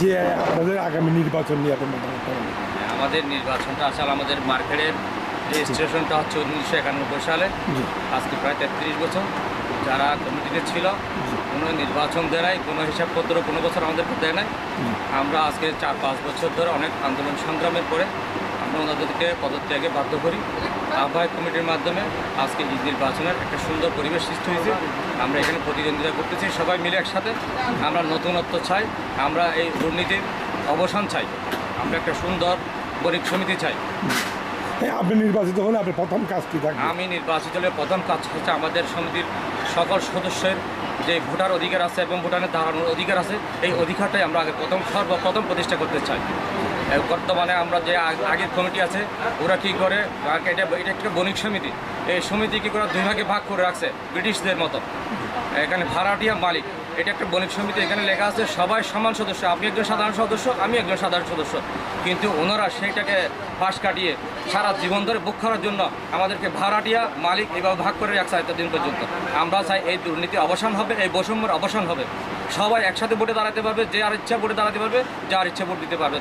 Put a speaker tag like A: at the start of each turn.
A: যে আপনাদের আগামী নির্বাচন নিয়ে আপনার
B: আমাদের নির্বাচনটা আসলে আমাদের মার্কেটের রেজিস্ট্রেশনটা হচ্ছে উনিশশো একানব্বই সালে। আজকে প্রায় তেত্রিশ বছর যারা কমিটিতে ছিল কোনো নির্বাচন দেয় নাই কোনো হিসাবপত্র কোনো বছর আমাদেরকে দেয় নাই। আমরা আজকে চার পাঁচ বছর ধরে অনেক আন্দোলন সংগ্রামের পরে ওনাদেরকে পদত্যাগে বাধ্য করি। আহ্বায়ক কমিটির মাধ্যমে আজকে এই নির্বাচনের একটা সুন্দর পরিবেশ সৃষ্টি হয়েছে। আমরা এখানে প্রতিদ্বন্দ্বিতা করতেছি সবাই মিলে একসাথে। আমরা নতুনত্ব চাই আমরা এই দুর্নীতির অবসান চাই। আমরা একটা সুন্দর গরিব সমিতি চাই।
A: আপনি নির্বাচিত হলে আপনার প্রথম কাজ কি থাকবে।
B: আমি নির্বাচিত হলে প্রথম কাজ হচ্ছে আমাদের সমিতির সকল সদস্যের যে ভোটার অধিকার আছে এবং ভোটারের দাঁড়ানোর অধিকার আছে, এই অধিকারটাই আমরা আগে প্রথম, সর্বপ্রথম প্রতিষ্ঠা করতে চাই। বর্তমানে আমরা যে আগের কমিটি আছে, ওরা কি করে এটা এটা একটা বণিক সমিতি। এই সমিতি কি করে দুই ভাগে ভাগ করে রাখছে, ব্রিটিশদের মতো। এখানে ভাড়াটিয়া মালিক, এটা একটা বণিক সমিতি, এখানে লেখা আছে, সবাই সমান সদস্য, আপনি একজন সাধারণ সদস্য, আমি একজন সাধারণ সদস্য। কিন্তু ওনারা সেইটাকে পাশ কাটিয়ে সারা জীবন ধরে বুক করার জন্য আমাদেরকে ভাড়াটিয়া মালিক এভাবে ভাগ করে রাখছে এতদিন পর্যন্ত। আমরা চাই এই দুর্নীতি অবসান হবে এই বৈষম্যের অবসান হবে। সবাই একসাথে ভোটে দাঁড়াতে পারবে যে আর ইচ্ছা ভোটে দাঁড়াতে পারবে যার ইচ্ছা ভোট দিতে পারবে